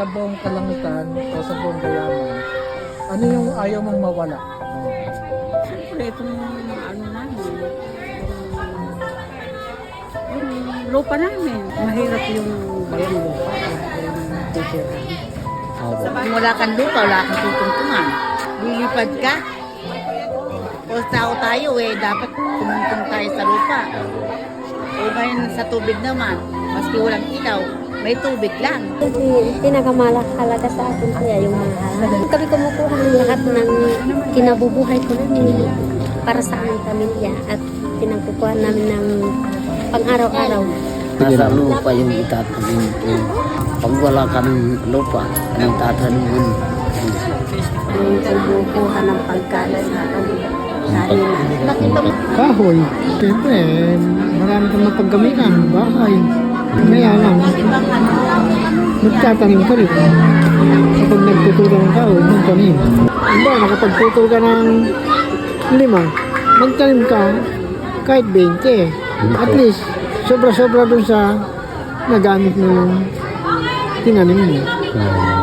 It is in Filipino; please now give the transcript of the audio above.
Sa buong kalangitan o sa buong gayaman, ano yung ayaw mong mawala? Siyempre, itong ano namin, yung, lupa namin. Mahirap yung walang lupa. Kung wala kang lupa, wala kang tutungtungan. Lilipad ka. O tao tayo eh, dapat tumungtong tayo sa lupa. O ngayon sa tubig naman, maski walang ilaw, may tubig lang. Kasi pinakamalakalaga sa akin kaya yung mga halaman. Kami kumukuha ng lahat ng kinabubuhay ko namin para sa aming pamilya at pinagkukuha namin ng pang-araw-araw. Nasa lupa yung itatanim ko. Pag wala ka ng lupa, anong tatanimin? Yung pagkukuha ng pagkain sa kanila. Kahoy. Siyempre, marami kang mapaggamitan. Bahay. Kaya lang, nagtatanim ka rin. Kapag nagtutulong ng kahoy, magtanim. Diba, nakapagtutol ka ng lima, magtanim ka kahit 20. At least, sobra-sobra dun sa nagamit mo yung tinanim mo. Hmm.